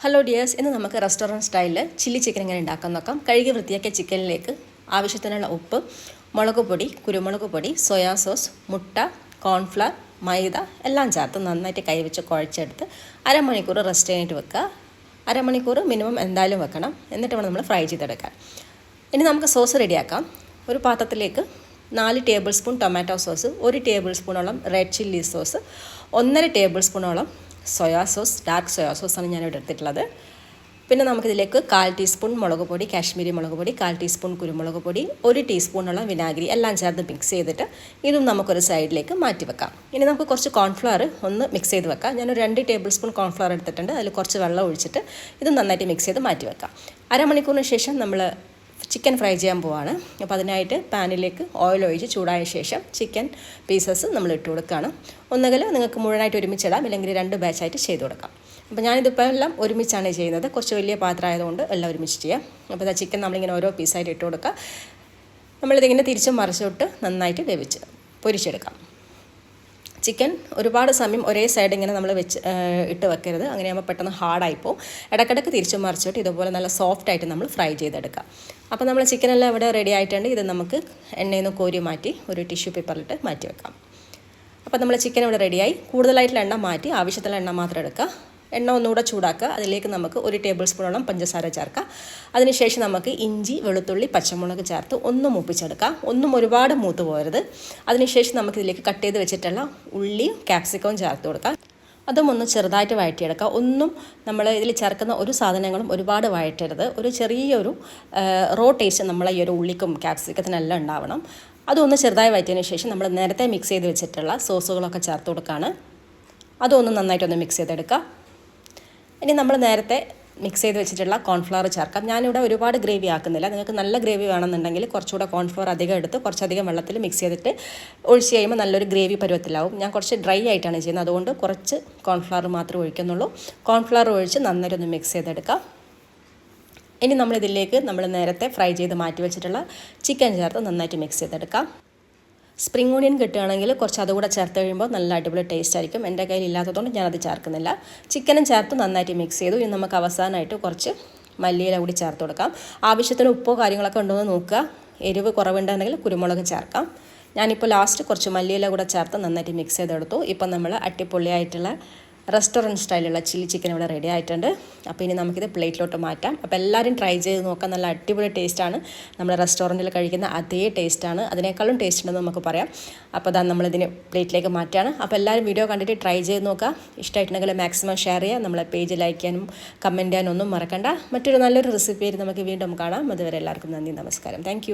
Hello dears ഇന്ന് നമുക്ക് restaurant സ്റ്റൈലിൽ ചില്ലി ചിക്കൻ എങ്ങനെ ഉണ്ടാക്കാൻ നോക്കാം. കഴുകി വൃത്തിയാക്കിയ ചിക്കനിലേക്ക് ആവശ്യത്തിനുള്ള ഉപ്പ് മുളക് പൊടി കുരുമുളക് പൊടി സോയാ സോസ് മുട്ട കോൺഫ്ലവർ മൈദ എല്ലാം ചേർത്ത് നന്നായിട്ട് കൈവച്ച് കുഴച്ചെടുത്ത് അരമണിക്കൂർ റെസ്റ്റ് ചെയ്യാനായിട്ട് വെക്കുക. അരമണിക്കൂർ മിനിമം എന്തായാലും വെക്കണം. എന്നിട്ട് വേണം നമ്മൾ ഫ്രൈ ചെയ്തെടുക്കാൻ. ഇനി നമുക്ക് സോസ് റെഡിയാക്കാം ഒരു പാത്രത്തിലേക്ക് നാല് ടേബിൾ സ്പൂൺ ടൊമാറ്റോ സോസ് ഒരു ടേബിൾ സ്പൂണോളം റെഡ് ചില്ലി സോസ് ഒന്നര ടേബിൾ സ്പൂണോളം സോയാ സോസ് ഡാർക്ക് സോയാ സോസാണ് ഞാനിവിടെ എടുത്തിട്ടുള്ളത്. പിന്നെ നമുക്കിതിലേക്ക് കാൽ ടീസ്പൂൺ മുളക് പൊടി കാശ്മീരി മുളക് പൊടി കാൽ ടീസ്പൂൺ കുരുമുളക് പൊടി ഒരു ടീസ്പൂണുള്ള വിനാഗിരി എല്ലാം ചേർത്ത് മിക്സ് ചെയ്തിട്ട് ഇതും നമുക്കൊരു സൈഡിലേക്ക് മാറ്റി വെക്കാം. ഇനി നമുക്ക് കുറച്ച് കോൺഫ്ലവർ ഒന്ന് മിക്സ് ചെയ്ത് വെക്കാം. ഞാനൊരു രണ്ട് ടേബിൾ സ്പൂൺ കോൺഫ്ലവർ എടുത്തിട്ടുണ്ട്. അതിൽ കുറച്ച് വെള്ളം ഒഴിച്ചിട്ട് ഇത് നന്നായിട്ട് മിക്സ് ചെയ്ത് മാറ്റി വെക്കാം. അരമണിക്കൂറിന് ശേഷം നമ്മൾ ചിക്കൻ ഫ്രൈ ചെയ്യാൻ പോവാണ്. അപ്പോൾ അതിനായിട്ട് പാനിലേക്ക് ഓയിൽ ഒഴിച്ച് ചൂടായ ശേഷം ചിക്കൻ പീസസ് നമ്മൾ ഇട്ട് കൊടുക്കുകയാണ് ഒന്നുകിൽ നിങ്ങൾക്ക് മുഴുവനായിട്ട് ഒരുമിച്ചിടാം അല്ലെങ്കിൽ രണ്ട് ബാച്ചായിട്ട് ചെയ്ത് കൊടുക്കാം. അപ്പോൾ ഞാനിതിപ്പോൾ എല്ലാം ഒരുമിച്ചാണ് ചെയ്യുന്നത്. കുറച്ച് വലിയ പാത്രം ആയതുകൊണ്ട് എല്ലാം ഒരുമിച്ച് ചെയ്യാം. അപ്പോൾ ചിക്കൻ നമ്മളിങ്ങനെ ഓരോ പീസായിട്ട് ഇട്ട് കൊടുക്കുക നമ്മളിതിങ്ങനെ തിരിച്ചും മറിച്ചോട്ട് നന്നായിട്ട് വേവിച്ച് പൊരിച്ചെടുക്കാം. ചിക്കൻ ഒരുപാട് സമയം ഒരേ സൈഡ് ഇങ്ങനെ നമ്മൾ വെച്ച് ഇട്ട് വെക്കരുത്. അങ്ങനെയാകുമ്പോൾ പെട്ടെന്ന് ഹാർഡായി പോകും ഇടക്കിടക്ക് തിരിച്ചു മറിച്ചിട്ട് ഇതുപോലെ നല്ല സോഫ്റ്റ് ആയിട്ട് നമ്മൾ ഫ്രൈ ചെയ്തെടുക്കാം. അപ്പോൾ നമ്മൾ ചിക്കനെല്ലാം ഇവിടെ റെഡി ആയിട്ടുണ്ട്. ഇത് നമുക്ക് എണ്ണയിൽ നിന്ന് കോരി മാറ്റി ഒരു ടിഷ്യൂ പേപ്പറിലിട്ട് മാറ്റി വെക്കാം. അപ്പോൾ നമ്മൾ ചിക്കൻ ഇവിടെ റെഡിയായി കൂടുതലായിട്ടുള്ള എണ്ണ മാറ്റി ആവശ്യത്തിലുള്ള എണ്ണ മാത്രം എടുക്കുക. എണ്ണ ഒന്നുകൂടെ ചൂടാക്കുക. അതിലേക്ക് നമുക്ക് ഒരു ടേബിൾ സ്പൂണോളം പഞ്ചസാര ചേർക്കാം. അതിനുശേഷം നമുക്ക് ഇഞ്ചി വെളുത്തുള്ളി പച്ചമുളക് ചേർത്ത് ഒന്ന് മൂപ്പിച്ചെടുക്കാം. ഒന്നും ഒരുപാട് മൂത്ത് പോകരുത്. അതിനുശേഷം നമുക്ക് ഇതിലേക്ക് കട്ട് ചെയ്ത് വെച്ചിട്ടുള്ള ഉള്ളിയും ക്യാപ്സിക്കവും ചേർത്ത് കൊടുക്കാം. അതും ഒന്ന് ചെറുതായിട്ട് വഴറ്റിയെടുക്കുക ഒന്നും നമ്മൾ ഇതിൽ ചേർക്കുന്ന ഒരു സാധനങ്ങളും ഒരുപാട് വഴറ്റരുത്. ഒരു ചെറിയൊരു റോ ടേസ്റ്റ് നമ്മളെ ഈ ഒരു ഉള്ളിക്കും ക്യാപ്സിക്കത്തിനെല്ലാം ഉണ്ടാവണം. അതൊന്ന് ചെറുതായി വഴറ്റിയതിന് ശേഷം നമ്മൾ നേരത്തെ മിക്സ് ചെയ്ത് വെച്ചിട്ടുള്ള സോസുകളൊക്കെ ചേർത്ത് കൊടുക്കുകയാണ് അതൊന്ന് നന്നായിട്ടൊന്ന് മിക്സ് ചെയ്തെടുക്കുക ഇനി നമ്മൾ നേരത്തെ മിക്സ് ചെയ്ത് വെച്ചിട്ടുള്ള കോൺഫ്ലവർ ചേർക്കാം. ഞാനിവിടെ ഒരുപാട് ഗ്രേവി ആക്കുന്നില്ല. നിങ്ങൾക്ക് നല്ല ഗ്രേവി വേണമെന്നുണ്ടെങ്കിൽ കുറച്ചുകൂടെ കോൺഫ്ലവർ അധികം എടുത്ത് കുറച്ചധികം വെള്ളത്തിൽ മിക്സ് ചെയ്തിട്ട് ഒഴിച്ച് കഴിയുമ്പോൾ നല്ലൊരു ഗ്രേവി പരുവത്തിലാവും. ഞാൻ കുറച്ച് ഡ്രൈ ആയിട്ടാണ് ചെയ്യുന്നത്. അതുകൊണ്ട് കുറച്ച് കോൺഫ്ലവർ മാത്രമേ ഒഴിക്കുന്നുള്ളൂ. കോൺഫ്ലവർ ഒഴിച്ച് നന്നായി ഒന്ന് മിക്സ് ചെയ്തെടുക്കാം. ഇനി നമ്മളിതിലേക്ക് നമ്മൾ നേരത്തെ ഫ്രൈ ചെയ്ത് മാറ്റി വെച്ചിട്ടുള്ള ചിക്കൻ ചേർത്ത് നന്നായിട്ട് മിക്സ് ചെയ്തെടുക്കാം. സ്പ്രിംഗ് ഓണിയൻ കിട്ടുകയാണെങ്കിൽ കുറച്ച് അതുകൂടെ ചേർത്ത് കഴിയുമ്പോൾ നല്ല അടിപൊളി ടേസ്റ്റ് ആയിരിക്കും. എന്റെ കയ്യിൽ ഇല്ലാത്തതുകൊണ്ട് ഞാനത് ചേർക്കുന്നില്ല. ചിക്കനും ചേർത്ത് നന്നായിട്ട് മിക്സ് ചെയ്തു. ഇനി നമുക്ക് അവസാനമായിട്ട് കുറച്ച് മല്ലിയില കൂടി ചേർത്ത് കൊടുക്കാം. ആവശ്യത്തിന് ഉപ്പോ കാര്യങ്ങളൊക്കെ ഉണ്ടോ എന്ന് നോക്കുക. എരിവ് കുറവുണ്ടെങ്കിൽ കുരുമുളക് ചേർക്കാം. ഞാനിപ്പോൾ ലാസ്റ്റ് കുറച്ച് മല്ലിയില കൂടെ ചേർത്ത് നന്നായിട്ട് മിക്സ് ചെയ്തെടുത്തു. ഇപ്പം നമ്മൾ അട്ടിപ്പൊളിയായിട്ടുള്ള റെസ്റ്റോറന്റ് സ്റ്റൈലുള്ള ചില്ലി ചിക്കൻ ഇവിടെ റെഡി ആയിട്ടുണ്ട്. അപ്പോൾ ഇനി നമുക്കിത് പ്ലേറ്റിലോട്ട് മാറ്റാം. അപ്പോൾ എല്ലാവരും ട്രൈ ചെയ്ത് നോക്കാം നല്ല അടിപൊളി ടേസ്റ്റാണ് നമ്മൾ റെസ്റ്റോറന്റിൽ കഴിക്കുന്ന അതേ ടേസ്റ്റാണ് അതിനേക്കാളും ടേസ്റ്റ് ഉണ്ടെന്ന് നമുക്ക് പറയാം. അപ്പോൾ അതാ നമ്മളിതിന് പ്ലേറ്റിലേക്ക് മാറ്റുകയാണ് അപ്പോൾ എല്ലാവരും വീഡിയോ കണ്ടിട്ട് ട്രൈ ചെയ്ത് നോക്കുക. ഇഷ്ടമായിട്ടുണ്ടെങ്കിൽ മാക്സിമം ഷെയർ ചെയ്യുക. നമ്മളെ പേജ് ലൈക്ക് ചെയ്യാനും കമന്റ് ചെയ്യാനും ഒന്നും മറക്കണ്ട. മറ്റൊരു നല്ലൊരു റെസിപ്പി നമുക്ക് വീണ്ടും കാണാം. അതുവരെ എല്ലാവർക്കും നന്ദി നമസ്കാരം. താങ്ക്